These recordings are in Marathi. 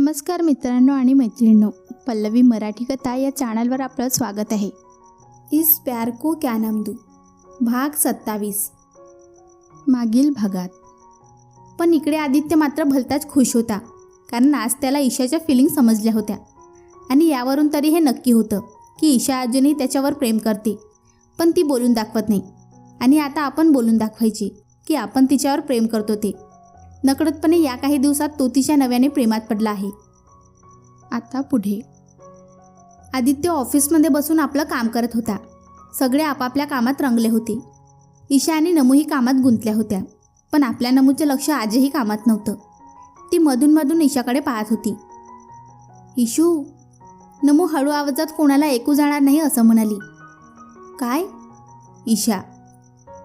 नमस्कार मित्रांनो आणि मैत्रिणींनो पल्लवी मराठी कथा या चॅनलवर आपलं स्वागत आहे. इस प्यार को क्या नाम दू? भाग सत्तावीस. मागील भागात. पण इकडे आदित्य मात्र भलताच खुश होता कारण आज त्याला ईशाच्या फिलिंग समजल्या होत्या. आणि यावरून तरी हे नक्की होतं की ईशा अजूनही त्याच्यावर प्रेम करते पण ती बोलून दाखवत नाही. आणि आता आपण बोलून दाखवायची की आपण तिच्यावर प्रेम करतो ते. नकळतपणे या काही दिवसात तो तिच्या नव्याने प्रेमात पडला आहे. आता पुढे. आदित्य ऑफिसमध्ये बसून आपलं काम करत होता. सगळे आपापल्या कामात रंगले होते. ईशा आणि नमूही कामात गुंतल्या होत्या. पण आपल्या नमूचं लक्ष आजही कामात नव्हतं. ती मधून मधून ईशाकडे पाहत होती. इशू नमू हळू आवाजात कोणाला ऐकू जाणार नाही असं म्हणाली. काय? ईशा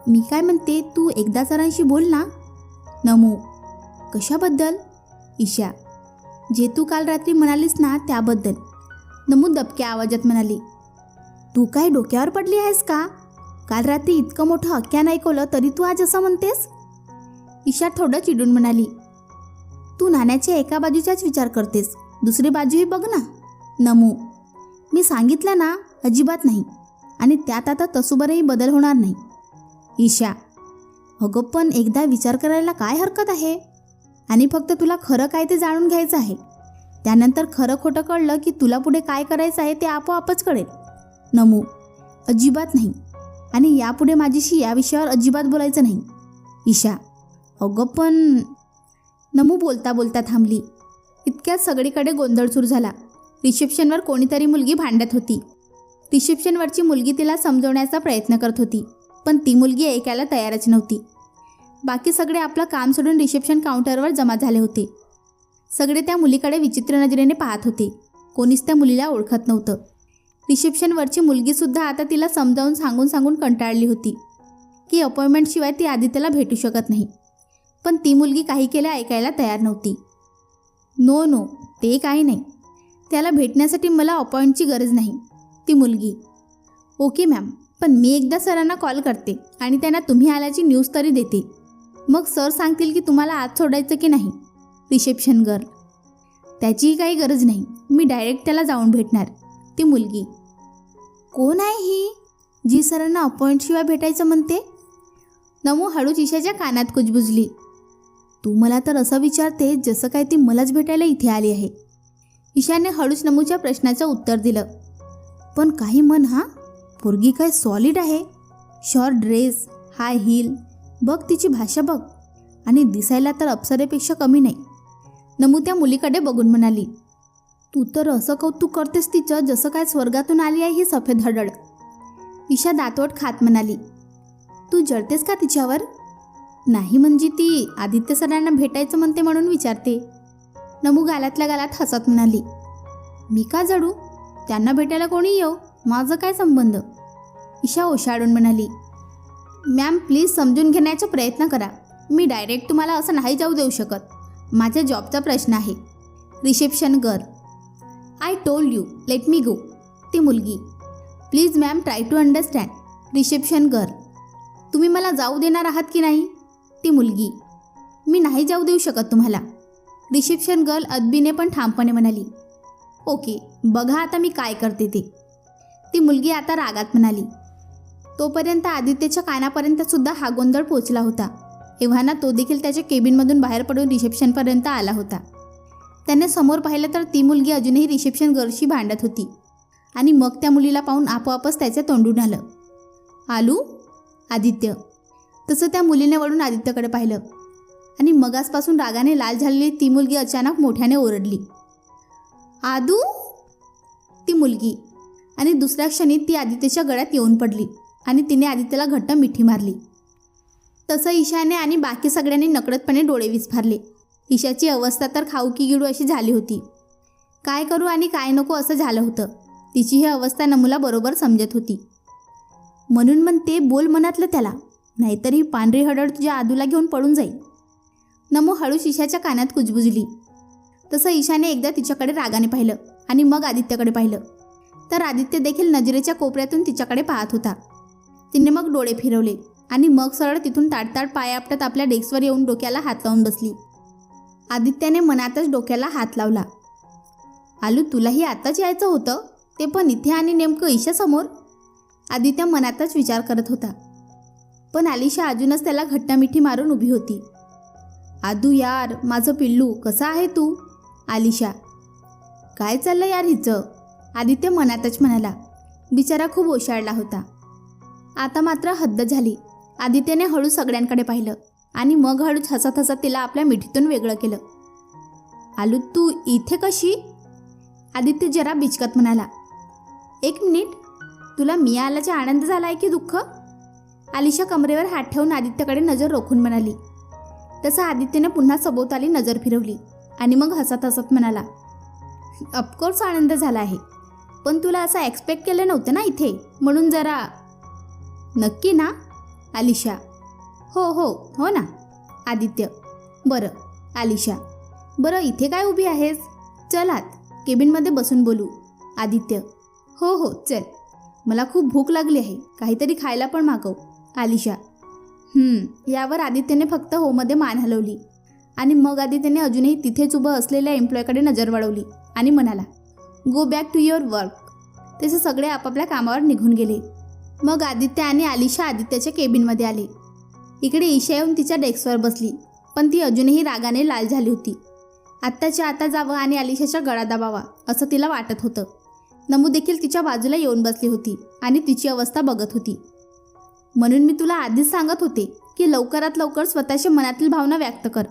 मी काय म्हणते तू एकदा सरांशी बोल ना. नमू कशाबद्दल? ईशा जे तू काल रात्री म्हणालीस ना त्याबद्दल. नमू दबक्या आवाजात म्हणाली. तू काय डोक्यावर पडली आहेस का? काल रात्री इतकं मोठं अख्यान ऐकवलं तरी तू आज असं म्हणतेस? ईशा थोडं चिडून म्हणाली. तू नाण्याच्या एका बाजूचाच विचार करतेस दुसरी बाजूही बघ ना. नमू मी सांगितलं ना अजिबात नाही आणि त्यात आता तसुबरही बदल होणार नाही. ईशा अगं पण एकदा विचार करायला काय हरकत आहे? आणि फक्त तुला खरं काय ते जाणून घ्यायचं आहे. त्यानंतर खरं खोटं कळलं की तुला पुढे काय करायचं आहे ते आपोआपच कळेल. नमू अजिबात नाही. आणि यापुढे माझीशी या विषयावर अजिबात बोलायचं नाही. ईशा अगं पण नमू बोलता बोलता थांबली. इतक्यात सगळीकडे गोंधळ सुरू झाला. रिसेप्शनवर कोणीतरी मुलगी भांडत होती. रिसेप्शनवरची मुलगी तिला समजवण्याचा प्रयत्न करत होती. पण ती मुलगी ऐकायला तयारच नव्हती. बाकी सगळे आपलं काम सोडून रिसेप्शन काउंटरवर जमा झाले होते. सगळे त्या मुलीकडे विचित्र नजरेने पाहत होते. कोणीच त्या मुलीला ओळखत नव्हतं. रिसेप्शनवरची मुलगीसुद्धा आता तिला समजावून सांगून सांगून कंटाळली होती. की अपॉइंटमेंटशिवाय ती आदित्यला भेटू शकत नाही. पण ती मुलगी काही केलं ऐकायला तयार नव्हती. नो नो ते काही नाही. त्याला भेटण्यासाठी मला अपॉइंटची गरज नाही ती मुलगी. Okay ma'am. पण मी एकदा सरांना कॉल करते आणि त्यांना तुम्ही आल्याची न्यूज तरी देते. मग सर सांगतील की तुम्हाला आत सोडायचं की नाही? Reception girl. त्याचीही काही गरज नाही. मी डायरेक्ट त्याला जाऊन भेटणार. ती मुलगी. कोण आहे ही? जी सरांना अपॉइंटशिवाय भेटायचं म्हणते? नमू हळूच ईशाच्या कानात कुजबुजली. तू मला तर असं विचारते जसं काय ती मलाच भेटायला इथे आली आहे. ईशाने हळूच नमूच्या प्रश्नाचं उत्तर दिलं. पण काही मन हा? पोरगी काय सॉलिड आहे? शॉर्ट ड्रेस हाय हील बघ तिची भाषा बघ. आणि दिसायला तर अप्सरेपेक्षा कमी नाही. नमू त्या मुलीकडे बघून म्हणाली तू तर असं कौतुक करतेस तिचं जसं काय स्वर्गातून आली आहे ही सफेद हडड ईशा दातवट खात म्हणाली तू जळतेस का तिच्यावर? नाही म्हणजे ती आदित्य सरांना भेटायचं म्हणते म्हणून विचारते. नमू गालातल्या गालात हसत म्हणाली मी का जडू? त्यांना भेटायला कोणी येऊ माझं काय संबंध? ईशा ओशाळून म्हणाली मॅम प्लीज समजून घेण्याचा प्रयत्न करा. मी डायरेक्ट तुम्हाला असं नाही जाऊ देऊ शकत. माझ्या जॉबचा प्रश्न आहे. Reception girl I told you let me go ती मुलगी. Please ma'am try to understand reception girl तुम्ही मला जाऊ देणार आहात की नाही? ती मुलगी. मी नाही जाऊ देऊ शकत तुम्हाला. रिसेप्शन गर्ल अदबीने पण ठामपणे म्हणाली. ओके बघा आता मी काय करते ते. ती मुलगी आता रागात म्हणाली. तोपर्यंत आदित्यच्या कानापर्यंत सुद्धा हा गोंधळ पोचला होता. एव्हाना तो देखील त्याच्या केबिनमधून बाहेर पडून रिसेप्शनपर्यंत आला होता. त्याने समोर पाहिलं तर ती मुलगी अजूनही रिसेप्शन गर्लशी भांडत होती. आणि मग त्या मुलीला पाहून आपोआपच त्याच्या तोंडून आलं. आलू? आदित्य. तसं त्या मुलीने वळून आदित्यकडे पाहिलं. आणि मगासपासून रागाने लाल झालेली ती मुलगी अचानक मोठ्याने ओरडली. आदू? ती मुलगी. आणि दुसऱ्या क्षणी ती आदित्यच्या गळ्यात येऊन पडली. आणि तिने आदित्यला घट्ट मिठी मारली. तसं ईशाने आणि बाकी सगळ्यांनी नकळतपणे डोळे विस्फारले ईशाची अवस्था तर खाऊ की गिडू अशी झाली होती. काय करू आणि काय नको असं झालं होतं. तिची ही अवस्था नमुला बरोबर समजत होती. म्हणून म्हणते बोल मनातलं त्याला नाहीतर ही पांढरी हडड तुझ्या आदूला घेऊन पळून जाईल नमू हळूच ईशाच्या कानात कुजबुजली. तसं ईशाने एकदा तिच्याकडे रागाने पाहिलं आणि मग आदित्यकडे पाहिलं. तर आदित्य देखील नजरेच्या कोपऱ्यातून तिच्याकडे पाहत होता. तिने मग डोळे फिरवले आणि मग सरळ तिथून ताडताड पाय आपटत आपल्या डेस्कवर येऊन डोक्याला हात लावून बसली. आदित्याने मनातच डोक्याला हात लावला. आलू तुलाही आत्ताच यायचं होतं? ते पण इथे आणि नेमकं ईशासमोर? आदित्य मनातच विचार करत होता. पण आलिशा अजूनच त्याला घट्टामिठी मारून उभी होती. आदू यार माझं पिल्लू कसा आहे तू? आलिशा. काय चाललं यार हिचं? आदित्य मनातच म्हणाला. बिचारा खूप ओशाळला होता. आता मात्र हद्द झाली. आदित्यने हळू सगळ्यांकडे पाहिलं आणि मग हळूच हसत हसत तिला आपल्या मिठीतून वेगळं केलं. आलू तू इथे कशी? आदित्य जरा बिचकत म्हणाला. एक मिनिट तुला मी आल्याचा आनंद झाला आहे की दुःख? आलिशा कमरेवर हात ठेवून आदित्यकडे नजर रोखून म्हणाली. तसं आदित्यने पुन्हा सभोवताली नजर फिरवली आणि मग हसत हसत म्हणाला ऑफकोर्स आनंद झाला आहे पण तुला असं एक्सपेक्ट केलं नव्हतं ना इथे? म्हणून जरा नक्की ना? आलिशा हो हो हो ना. आदित्य. बरं आलिशा बरं इथे काय उभी आहेस? चल आत केबिनमध्ये बसून बोलू. आदित्य. हो हो चल. मला खूप भूक लागली आहे काहीतरी खायला पण मागव. आलिशा यावर आदित्यने फक्त होमध्ये मान हलवली. आणि मग आदित्यने अजूनही तिथेच उभं असलेल्या एम्प्लॉयकडे नजर वळवली आणि म्हणाला go back to your work तसे सगळे आपापल्या कामावर निघून गेले. मग आदित्य आणि आलिशा आदित्याच्या केबिनमध्ये आले. इकडे ईशा येऊन तिच्या डेस्कवर बसली. पण ती अजूनही रागाने लाल झाली होती. आत्ताच्या आता जावं आणि आलिशाच्या गळा दाबावा असं तिला वाटत होतं. नमू देखील तिच्या बाजूला येऊन बसली होती आणि तिची अवस्था बघत होती. म्हणून मी तुला आधीच सांगत होते की लवकरात लवकर स्वतःच्या मनातील भावना व्यक्त कर.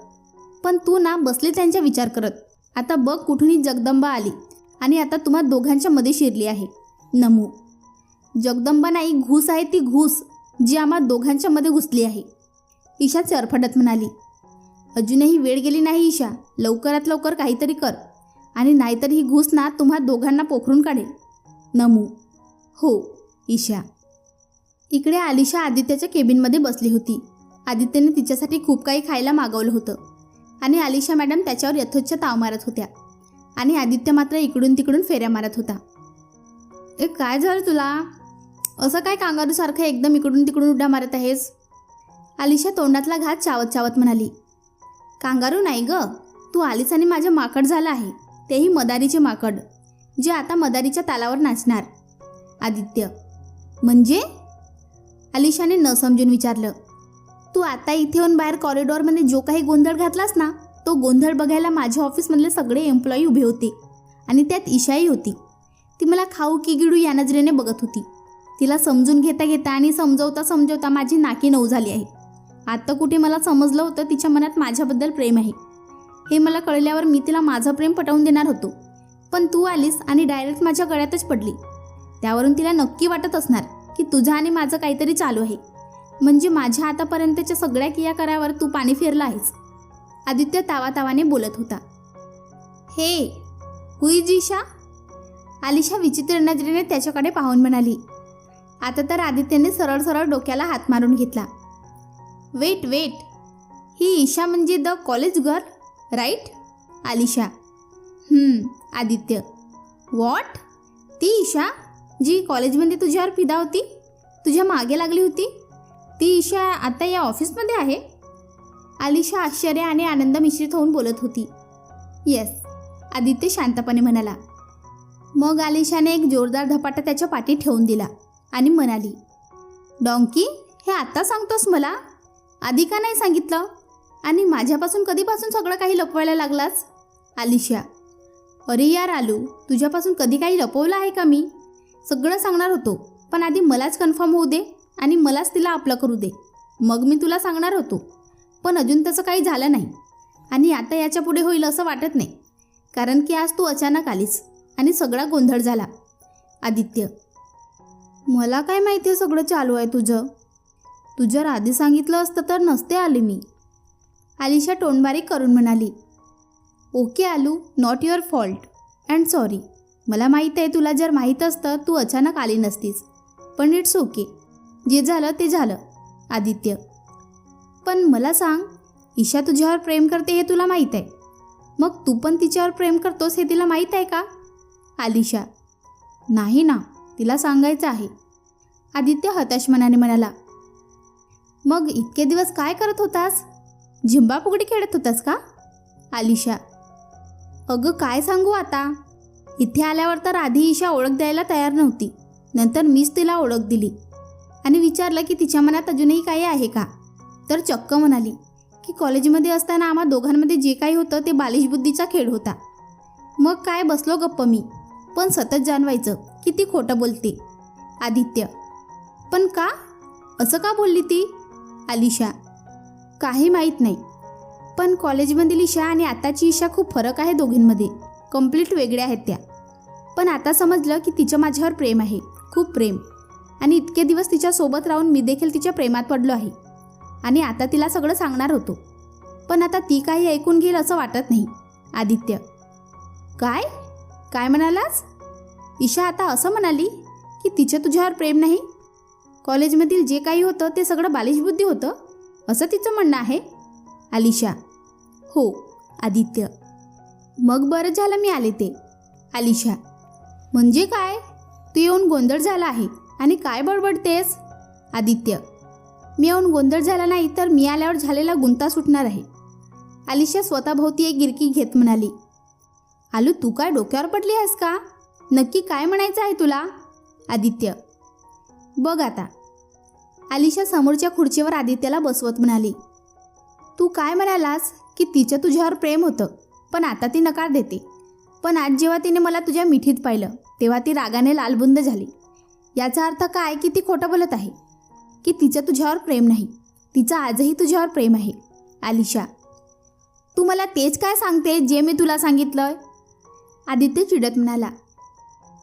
पण तू ना बसली त्यांचा विचार करत. आता बघ कुठूनही जगदंबा आली आणि आता तुम्हा दोघांच्या मध्ये शिरली आहे. नमू जगदंबा नाही घूस आहे ती घूस जी आम्हा दोघांच्या मध्ये घुसली आहे. ईशा चरफडत म्हणाली अजूनही वेळ गेली नाही ईशा लवकरात लवकर काहीतरी कर आणि नाहीतर ही घूस ना तुम्हा दोघांना पोखरून काढेल. नमू. हो ईशा. इकडे आलिशा आदित्याच्या केबिनमध्ये बसली होती. आदित्यने तिच्यासाठी खूप काही खायला मागवलं होतं आणि आलिशा मॅडम त्याच्यावर यथोच्छ ताव मारत होत्या आणि आदित्य मात्र इकडून तिकडून फेऱ्या मारत होता. ए काय झालं तुला? असं काय कांगारूसारखं एकदम इकडून तिकडून उड्या मारत आहेस? आलिशा तोंडातला घात चावत चावत म्हणाली. कांगारू नाही ग तू आलीस आणि माझं माकड झालं आहे. तेही मदारीचे माकड जे आता मदारीच्या तालावर नाचणार. आदित्य म्हणजे? आलिशाने न समजून विचारलं. तू आता इथे येऊन बाहेर कॉरिडॉरमध्ये जो काही गोंधळ घातलास ना तो गोंधळ बघायला माझ्या ऑफिसमधले सगळे एम्प्लॉई उभे होते. आणि त्यात ईशाही होती. ती मला खाऊ की गिडू या नजरेने बघत होती. तिला समजून घेता घेता आणि समजवता समजवता माझी नाकी नऊ झाली आहे. आत्ता कुठे मला समजलं होतं तिच्या मनात माझ्याबद्दल प्रेम आहे. हे मला कळल्यावर मी तिला माझं प्रेम पटवून देणार होतो. पण तू आलीस आणि डायरेक्ट माझ्या गळ्यातच पडली. त्यावरून तिला नक्की वाटत असणार की तुझं आणि माझं काहीतरी चालू आहे. म्हणजे माझ्या आतापर्यंतच्या सगळ्या क्रियाकरावर तू पाणी फिरला आहेस. आदित्य तावातावाने बोलत होता. हे हुई जीशा? आलिशा विचित्र नजरेने त्याच्याकडे पाहून म्हणाली आता तर आदित्यने सरळ सरळ डोक्याला हात मारून घेतला. Weight weight. ही ईशा म्हणजे the college girl right? Alisha. Hmm, Aditya. What? ती ईशा जी कॉलेजमध्ये तुझ्यावर फिदा होती? तुझ्या मागे लागली होती? ती ईशा आता या ऑफिसमध्ये आहे? आलिशा आश्चर्य आणि आनंद मिश्रित होऊन बोलत होती. येस आदित्य शांतपणे म्हणाला. मग आलिशाने एक जोरदार धपाटा त्याच्या पाठीत ठेवून दिला. आणि म्हणाली डॉंकी हे आत्ता सांगतोस मला? आधी का नाही सांगितलं? आणि माझ्यापासून कधीपासून सगळं काही लपवायला लागलास? आलिशा अरे यार आलू तुझ्यापासून कधी काही लपवलं आहे का मी? सगळं सांगणार होतो पण आधी मलाच कन्फर्म होऊ दे आणि मलाच तिला आपलं करू दे. मग मी तुला सांगणार होतो पण अजून तसं काही झालं नाही. आणि आता याच्यापुढे होईल असं वाटत नाही. कारण की आज तू अचानक आलीस आणि सगळा गोंधळ झाला. आदित्य मला काय माहिती आहे सगळं चालू आहे तुझं? तू जर आधी सांगितलं असतं तर नसते आले मी. आलिशा टोनबारीक करून म्हणाली okay aloo not your fault and sorry मला माहीत आहे तुला जर माहीत असतं तू अचानक आली नसतीस. पण इट्स ओके जे झालं ते झालं आदित्य. पण मला सांग ईशा तुझ्यावर प्रेम करते हे तुला माहीत आहे? मग तू पण तिच्यावर प्रेम करतोस हे तिला माहीत आहे का? आलिशा नाही ना. तिला सांगायचं आहे. आदित्य हताश मनाने म्हणाला मग इतके दिवस काय करत होतास? झिंबा फुगडी खेळत होतास का? आलिशा अगं काय सांगू आता? इथे आल्यावर तर आधी ईशा ओळख द्यायला तयार नव्हती. नंतर मीच तिला ओळख दिली. आणि विचारलं की तिच्या मनात अजूनही काही आहे का? तर चक्क म्हणाली की कॉलेजमध्ये असताना आम्हा दोघांमध्ये जे काही होतं ते बालिशबुद्धीचा खेळ होता. मग काय बसलो गप्प मी? पण सतत जाणवायचं. की ती खोटं बोलते? आदित्य. पण का? असं का बोलली ती? अलिशा. काही माहीत नाही. पण कॉलेजमधील ईशा आणि आताची ईशा खूप फरक आहे दोघींमध्ये. कंप्लीट वेगळ्या आहेत त्या. पण आता समजलं की तिचं माझ्यावर प्रेम आहे. खूप प्रेम. आणि इतके दिवस तिच्यासोबत राहून मी देखील तिच्या प्रेमात पडलो आहे. आणि आता तिला सगळं सांगणार होतो. पण आता ती काही ऐकून घेईल असं वाटत नाही. आदित्य. काय? काय म्हणालास? ईशा आता असं म्हणाली की तिचं तुझ्यावर प्रेम नाही? कॉलेजमधील जे काही होतं ते सगळं बालिशबुद्धी होतं? असं तिचं म्हणणं आहे? आलिशा हो आदित्य. मग बरं झालं मी आले ते. आलिशा म्हणजे काय? तू येऊन गोंधळ झाला आहे आणि काय बडबडतेस? आदित्य. मी येऊन गोंधळ झाला नाही तर मी आल्यावर झालेला गुंता सुटणार आहे. आलिशा स्वतःभोवती एक गिरकी घेत म्हणाली. आलू तू काय डोक्यावर पडली आहेस का? नक्की काय म्हणायचं आहे तुला? आदित्य. बघ आता. आलिशा समोरच्या खुर्चीवर आदित्यला बसवत म्हणाली. तू काय म्हणालास की तिचं तुझ्यावर प्रेम होतं पण आता ती नकार देते. पण आज जेव्हा तिने मला तुझ्या मिठीत पाहिलं तेव्हा ती रागाने लालबुंद झाली. याचा अर्थ काय की ती खोटं बोलत आहे? की तिचं तुझ्यावर प्रेम नाही? तिचं आजही तुझ्यावर प्रेम आहे आलिशा तू मला तेच काय सांगते जे मी तुला सांगितलं आदित्य चिडत म्हणाला.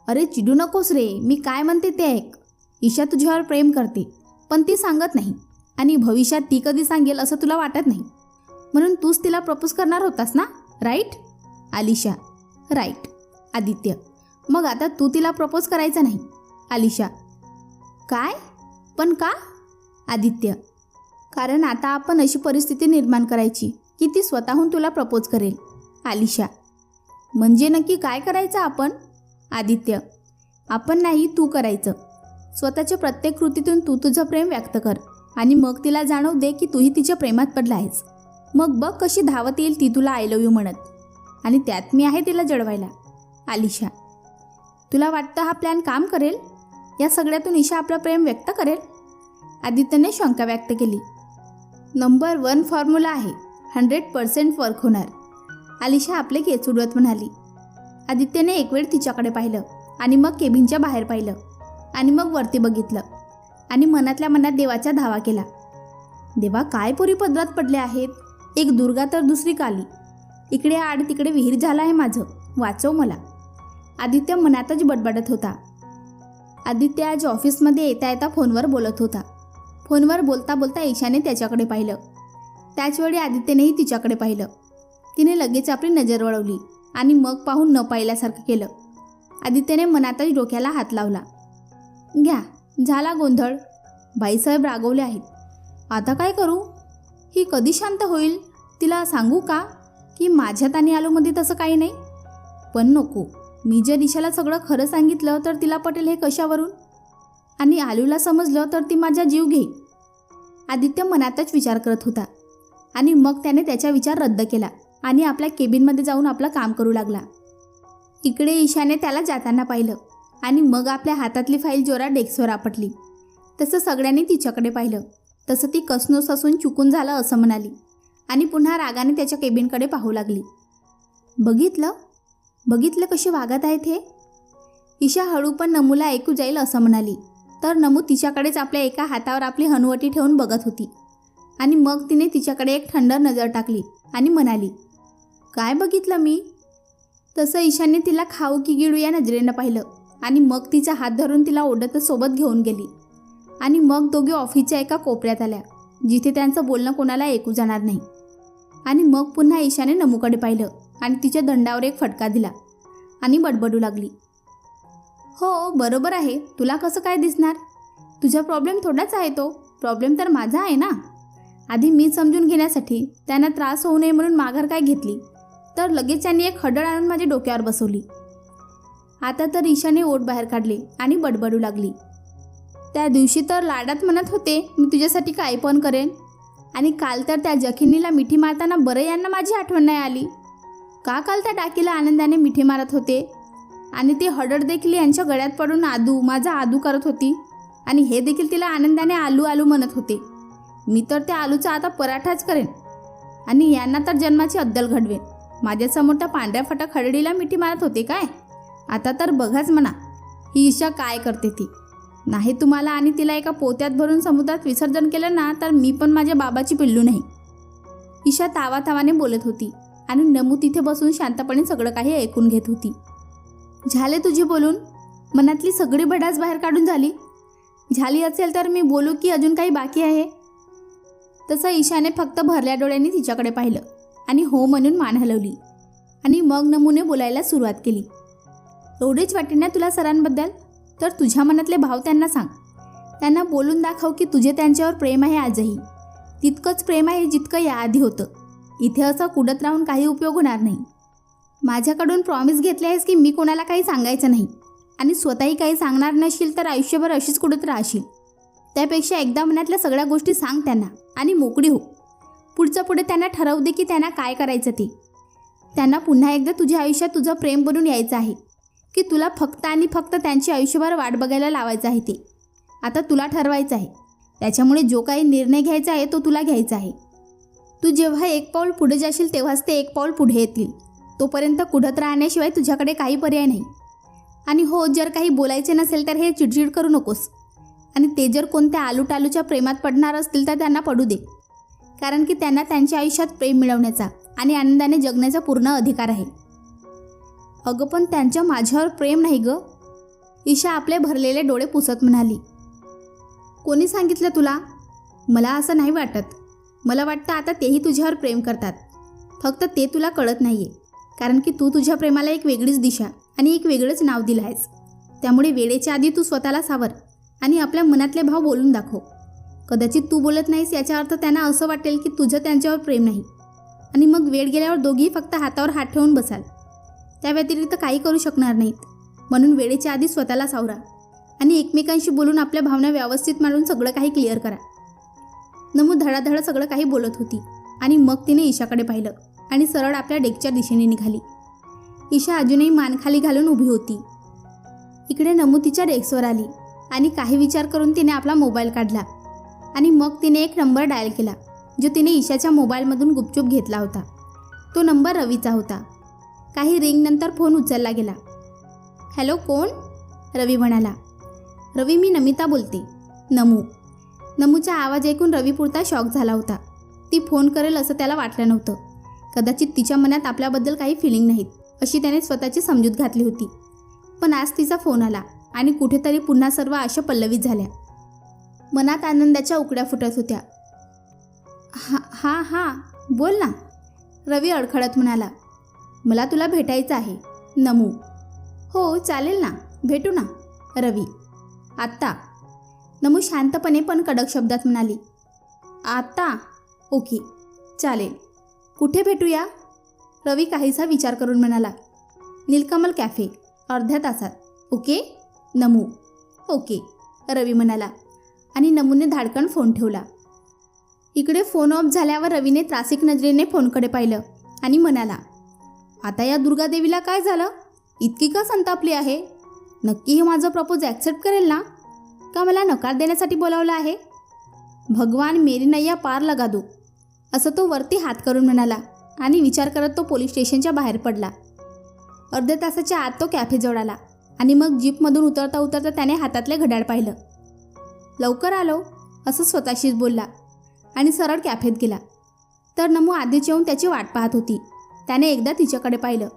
अरे चिडू नकोस रे मी काय म्हणते ते ऐक. ईशा तुझ्यावर प्रेम करते पण ती सांगत नाही. आणि भविष्यात ती कधी सांगेल असं तुला वाटत नाही. म्हणून तूच तिला प्रपोज करणार होतास ना? राईट आलिशा. राईट आदित्य. मग आता तू तिला प्रपोज करायचा नाही. आलिशा. काय? पण का? आदित्य. कारण आता आपण अशी परिस्थिती निर्माण करायची की ती स्वतःहून तुला प्रपोज करेल. आलिशा. म्हणजे नक्की काय करायचं आपण? आदित्य आपण नाही तू करायचं. स्वतःच्या प्रत्येक कृतीतून तू तुझं प्रेम व्यक्त कर आणि मग तिला जाणव दे की तूही तिच्या प्रेमात पडला आहेस. मग बघ कशी धावत येईल ती तुला आय लव्ह यू म्हणत. आणि त्यात मी आहे तिला जडवायला. आलिशा तुला वाटतं हा प्लॅन काम करेल? या सगळ्यातून ईशा आपलं प्रेम व्यक्त करेल? आदित्यने शंका व्यक्त केली. नंबर वन फॉर्म्युला आहे हंड्रेड पर्सेंट वर्क होणार. आलिशा आपले केस उडवत म्हणाली. आदित्यने एक वेळ तिच्याकडे पाहिलं आणि मग केबिनच्या बाहेर पाहिलं आणि मग वरती बघितलं आणि मनातल्या मनात देवाचा धावा केला. देवा काय पुरी पदरात पडले आहेत? एक दुर्गा तर दुसरी काली इकडे आड तिकडे विहीर झाला आहे माझं. वाचव मला. आदित्य मनातच बडबडत होता. आदित्य आज ऑफिसमध्ये येता येता फोनवर बोलत होता. फोनवर बोलता बोलता ईशाने त्याच्याकडे पाहिलं. त्याचवेळी आदित्यनेही तिच्याकडे पाहिलं. तिने लगेच आपली नजर वळवली. आणि मग पाहून न पाहिल्यासारखं केलं. आदित्यने मनातच डोक्याला हात लावला. घ्या झाला गोंधळ. बाईसाहेब रागवले आहेत. आता काय करू? ही कधी शांत होईल? तिला सांगू का? की माझ्यात आणि आलोमध्ये तसं काही नाही. पण नको. मी जर दिशाला सगळं खरं सांगितलं तर तिला पटेल हे कशावरून? आणि आलूला समजलं तर ती माझा जीव घेईल. आदित्य मनातच विचार करत होता. आणि मग त्याने त्याचा विचार रद्द केला. आणि आपल्या केबिनमध्ये जाऊन आपलं काम करू लागला. इकडे ईशाने त्याला जाताना पाहिलं आणि मग आपल्या हातातली फाईल जोरा डेस्कवर आपटली. तसं सगळ्यांनी तिच्याकडे पाहिलं. तसं ती कसनोस असून चुकून झालं असं म्हणाली आणि पुन्हा रागाने त्याच्या केबिनकडे पाहू लागली. बघितलं? बघितलं कसे वागत आहेत हे? ईशा हळू पण नमूला ऐकू जाईल असं म्हणाली. तर नमू तिच्याकडेच आपल्या एका हातावर आपली हनुवटी ठेवून बघत होती. आणि मग तिने तिच्याकडे एक थंड नजर टाकली आणि म्हणाली काय बघितलं मी? तसं ईशाने तिला खाऊ की गिळू या नजरेनं पाहिलं आणि मग तिचा हात धरून तिला ओढतच सोबत घेऊन गेली. आणि मग दोघे ऑफिसच्या एका कोपऱ्यात आल्या जिथे त्यांचं बोलणं कोणाला ऐकू जाणार नाही. आणि मग पुन्हा ईशाने नमूकडे पाहिलं आणि तिच्या दंडावर एक फटका दिला आणि बडबडू लागली. हो बरोबर आहे. तुला कसं काय दिसणार? तुझा प्रॉब्लेम थोडाच आहे तो. प्रॉब्लेम तर माझा आहे ना? आधी मी समजून घेण्यासाठी त्यांना त्रास होऊ नये म्हणून माघार काय घेतली? तर लगेच त्यांनी एक हडळ आणून माझ्या डोक्यावर बसवली. आता तर ईशाने ओठ बाहेर काढले आणि बडबडू लागली. त्या दिवशी तर लाडात म्हणत होते मी तुझ्यासाठी काय पण करेन. आणि काल तर त्या जखिनीला मिठी मारताना बरं यांना माझी आठवण नाही आली. का काल त्या डाकीला आनंदाने मिठी मारत होते? आणि ती हडड देखील यांच्या गळ्यात पडून आदू माझा आदू करत होती. आणि हे देखील तिला आनंदाने आलू आलू म्हणत होते. मी तर त्या आलूचा आता पराठाच करेन. आणि यांना तर जन्माची अद्दल घडवेन. माझ्यासमोर त्या पांढऱ्या फटा खडडीला मिठी मारत होते काय? आता तर बघाच म्हणा. ही ईशा काय करते ती? नाही तुम्हाला आणि तिला एका पोत्यात भरून समुद्रात विसर्जन केलं ना तर मी पण माझ्या बाबाची पिल्लू नाही. ईशा तावातावाने बोलत होती आणि नमू तिथे बसून शांतपणे सगळं काही ऐकून घेत होती. झाले तुझे बोलून? मनातली सगळी भडास बाहेर काढून झाली? झाली असेल तर मी बोलू की अजून काही बाकी आहे? तसं ईशाने फक्त भरल्या डोळ्यांनी तिच्याकडे पाहिलं. आणि हो म्हणून मान हलवली आणि मग नमुने बोलायला सुरुवात केली. एवढेच वाटे ना तुला सरांबद्दल? तर तुझ्या मनातले भाव त्यांना सांग. त्यांना बोलून दाखव की तुझे त्यांच्यावर प्रेम आहे आजही. तितकंच प्रेम आहे जितकं याआधी होतं. इथे असं कुडत राहून काही उपयोग होणार नाही. माझ्याकडून प्रॉमिस घेतले आहेस की मी कोणाला काही सांगायचं नाही. आणि स्वतःही काही सांगणार नशील तर आयुष्यभर अशीच कुडत राहशील. त्यापेक्षा एकदा मनातल्या सगळ्या गोष्टी सांग त्यांना. आणि मोकळी हो. पुढचं पुढे त्यांना ठरवू दे की त्यांना काय करायचं ते. त्यांना पुन्हा एकदा तुझ्या आयुष्यात तुझं प्रेम बनून यायचं आहे. की तुला फक्त आणि फक्त त्यांची आयुष्यभर वाट बघायला लावायचं आहे ते. आता तुला ठरवायचं आहे. त्याच्यामुळे जो काही निर्णय घ्यायचा आहे तो तुला घ्यायचा आहे. तू जेव्हा एक पाऊल पुढे जाशील तेव्हाच ते एक पाऊल पुढे येतील. तोपर्यंत कुढत राहण्याशिवाय तुझ्याकडे काही पर्याय नाही. आणि हो जर काही बोलायचे नसेल तर हे चिडचिड करू नकोस. आणि ते जर कोणत्या आलूटालूच्या प्रेमात पडणार असतील तर त्यांना पडू दे. कारण की त्यांना त्यांच्या आयुष्यात प्रेम मिळवण्याचा आणि आनंदाने जगण्याचा पूर्ण अधिकार आहे. अगं पण त्यांच्या माझ्यावर प्रेम नाही ग. ईशा आपले भरलेले डोळे पुसत म्हणाली. कोणी सांगितलं तुला? मला असं नाही वाटत. मला वाटतं आता तेही तुझ्यावर प्रेम करतात. फक्त ते तुला कळत नाही आहे कारण की तू तुझ्या प्रेमाला एक वेगळीच दिशा आणि एक वेगळंच नाव दिलं आहेस त्यामुळे वेळेच्या आधी तू स्वतःला सावर आणि आपल्या मनातले भाव बोलून दाखव. कदाचित तू बोलत नाहीस याचा अर्थ त्यांना असं वाटेल की तुझं त्यांच्यावर प्रेम नाही. आणि मग वेळ गेल्यावर दोघीही फक्त हातावर हात ठेवून बसाल. त्या व्यतिरिक्त काही करू शकणार नाहीत. म्हणून वेळेच्या आधी स्वतःला सावरा आणि एकमेकांशी बोलून आपल्या भावना व्यवस्थित मांडून सगळं काही क्लिअर करा. नमू धडाधड सगळं काही बोलत होती आणि मग तिने ईशाकडे पाहिलं आणि सरळ आपल्या डेकच्या दिशेने निघाली. ईशा अजूनही मानखाली घालून उभी होती. इकडे नमू तिच्या डेस्कवर आली आणि काही विचार करून तिने आपला मोबाईल काढला. आणि मग तिने एक नंबर डायल केला जो तिने ईशाच्या मोबाईलमधून गुपचूप घेतला होता. तो नंबर रवीचा होता. काही रिंगनंतर फोन उचलला गेला. हॅलो कोण? रवी म्हणाला. रवी मी नमिता बोलते. नमू. नमूचा आवाज ऐकून रवी पुरता शॉक झाला होता. ती फोन करेल असं त्याला वाटलं नव्हतं. कदाचित तिच्या मनात आपल्याबद्दल काही फिलिंग नाहीत अशी त्याने स्वतःची समजूत घातली होती. पण आज तिचा फोन आला आणि कुठेतरी पुन्हा सर्व आशा पल्लवित झाल्या. मनात आनंदाच्या उकड्या फुटत होत्या. हा हा हा बोल ना रवी अडखळत म्हणाला. मला तुला भेटायचं आहे नमू. हो चालेल ना भेटू ना रवी. आत्ता. नमू शांतपणे पण कडक शब्दात म्हणाली. आत्ता? ओके चालेल. कुठे भेटूया? रवी काहीसा विचार करून म्हणाला. नीलकमल कॅफे अर्ध्या तासात. ओके? नमू. ओके रवी म्हणाला. आणि नमुने धाडकन फोन ठेवला. इकडे फोन ऑफ झाल्यावर रवीने त्रासिक नजरेने फोनकडे पाहिलं आणि म्हणाला आता या दुर्गादेवीला काय झालं? इतकी का संतापली आहे? नक्की हे माझं प्रपोज ॲक्सेप्ट करेल ना? का मला नकार देण्यासाठी बोलावलं आहे? भगवान मेरी नैया पार लगा दो. असं तो वरती हात करून म्हणाला आणि विचार करत तो पोलीस स्टेशनच्या बाहेर पडला. अर्ध्या तासाच्या आत तो कॅफेजवळ आला आणि मग जीपमधून उतरता उतरता त्याने हातातले घड्याळ पाहिलं. लवकर आलो असं स्वतःशीच बोलला आणि सरळ कॅफेत गेला. तर नमू आधीच येऊन त्याची वाट पाहत होती. त्याने एकदा तिच्याकडे पाहिलं.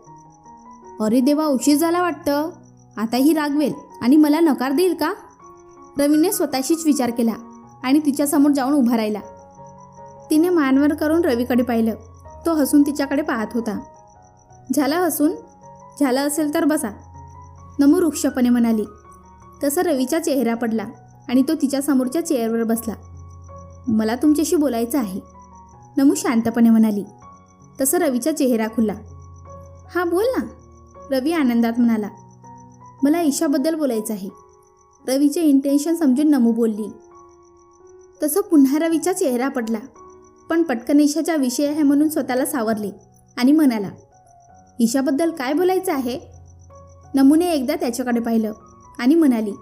अरे देवा उशीर झाला वाटतं. आताही रागवेल आणि मला नकार देईल का? रवीने स्वतःशीच विचार केला आणि तिच्यासमोर जाऊन उभा राहिला. तिने मानवर करून रवीकडे पाहिलं. तो हसून तिच्याकडे पाहत होता. झालं हसून? झालं असेल तर बसा. नमू वृक्षपणे म्हणाली. तसं रवीचा चेहरा पडला. आणि तो तिच्या समोरच्या चेअरवर बसला. मला तुमच्याशी बोलायचं आहे. नमू शांतपणे म्हणाली. तसं रवीचा चेहरा खुलला. हां बोल ना. रवी आनंदात म्हणाला. मला ईशाबद्दल बोलायचं आहे. रवीचे इंटेन्शन समजून नमू बोलली. तसं पुन्हा रवीचा चेहरा पडला. पण पटकन ईशाचा विषय आहे म्हणून स्वतःला सावरले आणि म्हणाला ईशाबद्दल काय बोलायचं आहे? नमूने एकदा त्याच्याकडे पाहिलं आणि म्हणाली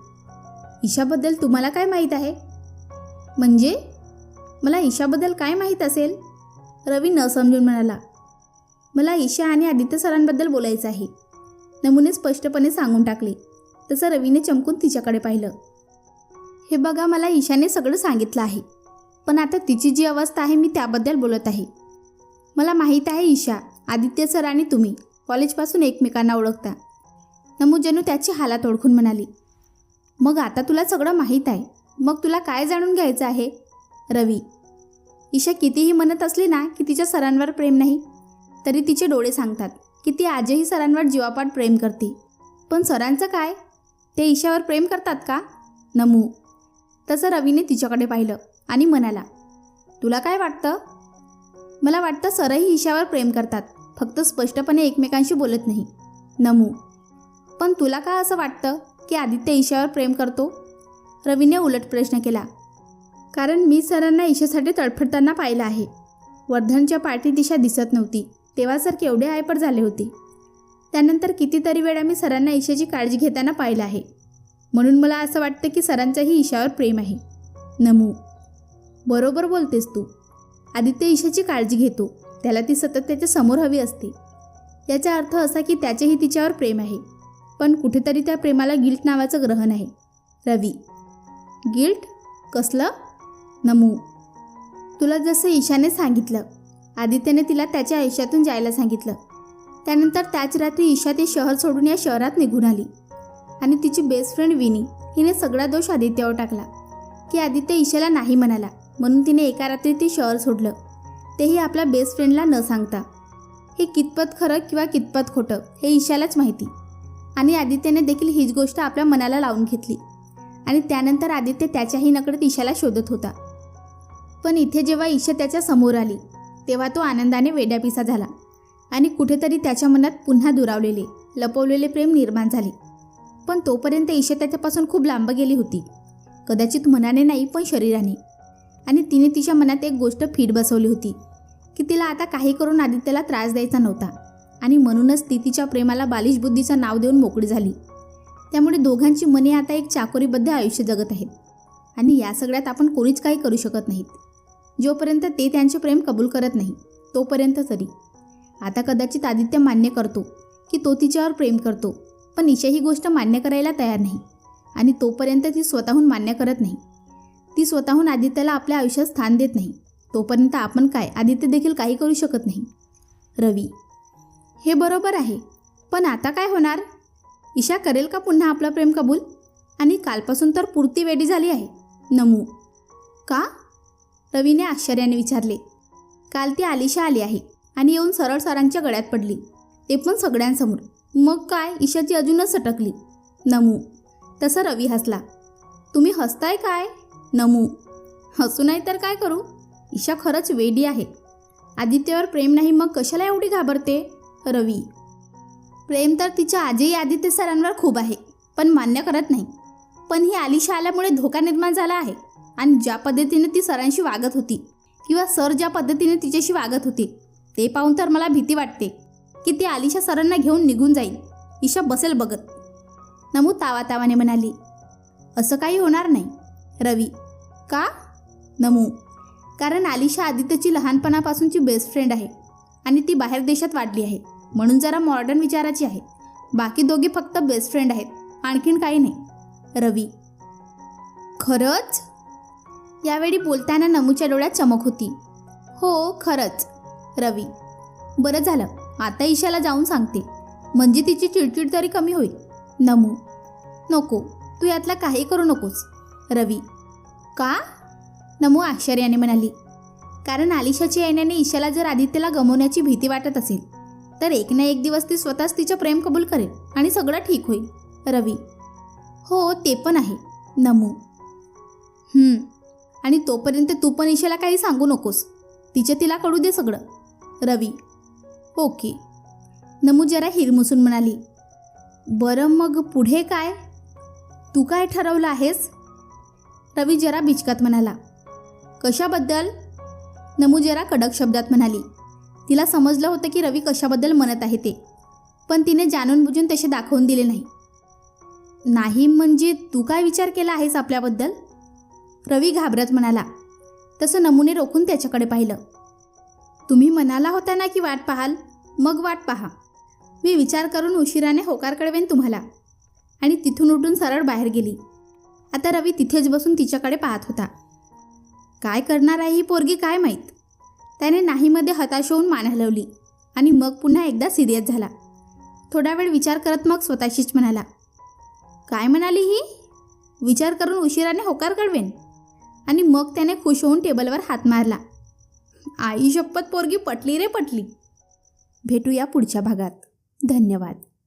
ईशाबद्दल तुम्हाला काय माहीत आहे? म्हणजे? मला ईशाबद्दल काय माहीत असेल? रवी न समजून म्हणाला मला ईशा आणि आदित्य सरांबद्दल बोलायचं आहे. नमुने स्पष्टपणे सांगून टाकले. तसं रवीने चमकून तिच्याकडे पाहिलं. हे बघा मला ईशाने सगळं सांगितलं आहे पण आता तिची जी अवस्था आहे मी त्याबद्दल बोलत आहे. मला माहीत आहे ईशा आदित्य सर आणि तुम्ही कॉलेजपासून एकमेकांना ओळखता. नमू जणू त्याची हालात ओळखून म्हणाली मग आता तुला सगळं माहीत आहे. मग तुला काय जाणून घ्यायचं आहे? रवी. ईशा कितीही म्हणत असली ना की तिच्या सरांवर प्रेम नाही. तरी तिचे डोळे सांगतात की ती आजही सरांवर जीवापाठ प्रेम करते. पण सरांचं काय? ते ईशावर प्रेम करतात का? नमू. तसं रवीने तिच्याकडे पाहिलं आणि म्हणाला तुला काय वाटतं? मला वाटतं सरही ईशावर प्रेम करतात फक्त स्पष्टपणे एकमेकांशी बोलत नाही. नमू. पण तुला का असं वाटतं? की आदित्य ईशावर प्रेम करतो? रवीने उलट प्रश्न केला. कारण मी सरांना ईशासाठी तडफडताना पाहिलं आहे. वर्धनच्या पाठी दिशा दिसत नव्हती. तेव्हा सर केवढे आयपट झाले होते. त्यानंतर कितीतरी वेळा मी सरांना ईशाची काळजी घेताना पाहिलं आहे. म्हणून मला असं वाटतं की सरांचंही ईशावर प्रेम आहे. नमू. बरोबर बोलतेस तू. आदित्य ईशाची काळजी घेतो. त्याला ती सतत त्याच्यासमोर हवी असते. याचा अर्थ असा की त्याचेही तिच्यावर प्रेम आहे. पण कुठेतरी त्या प्रेमाला गिल्ट नावाचं ग्रहण आहे. रवी. गिल्ट? कसलं? नमू. तुला जसं ईशाने सांगितलं. आदित्यने तिला त्याच्या आयुष्यातून जायला सांगितलं. त्यानंतर त्याच रात्री ईशा ते शहर सोडून या शहरात निघून आली. आणि तिची बेस्ट फ्रेंड विनी हिने सगळा दोष आदित्यावर टाकला. की आदित्य ईशाला नाही म्हणाला. म्हणून तिने एका रात्री ते शहर सोडलं. तेही आपल्या बेस्ट फ्रेंडला न सांगता. हे कितपत खरं किंवा कितपत खोटं हे ईशालाच माहिती. आणि आदित्यने देखील हीच गोष्ट आपल्या मनाला लावून घेतली. आणि त्यानंतर आदित्य त्याच्याही नकळत ईशाला शोधत होता. पण इथे जेव्हा ईशा त्याच्यासमोर आली तेव्हा तो आनंदाने वेड्यापिसा झाला आणि कुठेतरी त्याच्या मनात पुन्हा दुरावलेले लपवलेले प्रेम निर्माण झाले. पण तोपर्यंत ईशा त्याच्यापासून खूप लांब गेली होती. कदाचित मनाने नाही पण शरीराने. आणि तिने तिच्या मनात एक गोष्ट फीट बसवली होती की तिला आता काही करून आदित्यला त्रास द्यायचा नव्हता. आणि म्हणूनच ती तिच्या प्रेमाला बालिश बुद्धीचं नाव देऊन मोकळी झाली. त्यामुळे दोघांची मने आता एक चाकोरीबद्ध आयुष्य जगत आहेत. आणि या सगळ्यात आपण कोणीच काही करू शकत नाहीत. जोपर्यंत ते त्यांचे प्रेम कबूल करत नाही तोपर्यंत तरी. आता कदाचित आदित्य मान्य करतो की तो तिच्यावर प्रेम करतो पण ईशा ही गोष्ट मान्य करायला तयार नाही. आणि तोपर्यंत ती स्वतःहून मान्य करत नाही. ती स्वतःहून आदित्यला आपल्या आयुष्यात स्थान देत नाही. तोपर्यंत आपण काय आदित्य देखील काही करू शकत नाही. रवी हे बरोबर आहे. पण आता काय होणार? ईशा करेल का पुन्हा आपलं प्रेम कबूल? आणि कालपासून तर पुरती वेडी झाली आहे. नमू. का? रवीने आश्चर्याने विचारले. काल ती आलिशा आली आहे आणि येऊन सरळ सरांच्या गळ्यात पडली. ते पण सगळ्यांसमोर. मग काय? ईशाची अजूनच सटकली. नमू. तसं रवी हसला. तुम्ही हसताय काय? नमू. हसू नाही तर काय करू? ईशा खरंच वेडी आहे. आदित्यवर प्रेम नाही मग कशाला एवढी घाबरते? रवी. प्रेम तर तिच्या आजही आदित्य सरांवर खूप आहे पण मान्य करत नाही. पण ही आलिशा आल्यामुळे धोका निर्माण झाला आहे आणि ज्या पद्धतीने ती सरांशी वागत होती किंवा सर ज्या पद्धतीने तिच्याशी वागत होते ते पाहून तर मला भीती वाटते की ती आलिशा सरांना घेऊन निघून जाईल. ईशा बसेल बघत. नमू तावातावाने म्हणाली असं काही होणार नाही रवी. का? नमू कारण आलिशा आदित्यची लहानपणापासूनची बेस्ट फ्रेंड आहे आणि ती बाहेर देशात वाढली आहे. म्हणून जरा मॉडर्न विचाराची आहे. बाकी दोघे फक्त बेस्ट फ्रेंड आहेत. आणखीन काही नाही. रवी. खरंच? यावेळी बोलताना नमूच्या डोळ्यात चमक होती. हो खरंच. रवी. बरं झालं. आता ईशाला जाऊन सांगते. म्हणजे तिची चिडचिड तरी कमी होईल. नमू. नको. तू यातला काही करू नकोस. रवी. का? नमू आश्चर्याने म्हणाली. कारण आलिशाच्या येण्याने ईशाला जर आदित्यला गमवण्याची भीती वाटत असेल तर एक ना एक दिवस ती स्वतःच तिचं प्रेम कबूल करेल आणि सगळं ठीक होईल. रवी हो ते पण आहे. नमू आणि तोपर्यंत तू पण ईशाला काही सांगू नकोस. तिच्या तिला कळू दे सगळं. रवी ओके. नमू जरा हिरमुसून म्हणाली बरं मग पुढे काय? तू काय ठरवलं आहेस? रवी जरा बिचकत म्हणाला कशाबद्दल? नमू जरा कडक शब्दात म्हणाली तिला समजलं होतं की रवी कशाबद्दल म्हणत आहे ते. पण तिने जाणून बुजून तसे दाखवून दिले नाही. नाही म्हणजे तू काय विचार केला आहेस आपल्याबद्दल? रवी घाबरत म्हणाला. तसं नमुने रोखून त्याच्याकडे पाहिलं. तुम्ही म्हणाला होता ना की वाट पाहाल? मग वाट पहा. मी विचार करून उशिराने होकार कळवेन तुम्हाला. आणि तिथून उठून सरळ बाहेर गेली. आता रवी तिथेच बसून तिच्याकडे पाहत होता. काय करणार आहे ही पोरगी काय माहीत? त्याने नाहीमध्ये हताश होऊन मान हलवली आणि मग पुन्हा एकदा सिरियस झाला. थोडा वेळ विचार करत मग स्वतःशीच म्हणाला काय म्हणाली ही? विचार करून उशिराने होकार कळवेन. आणि मग त्याने खुश होऊन टेबलवर हात मारला आई शपथ पोरगी पटली रे पटली. भेटूया पुढच्या भागात. धन्यवाद.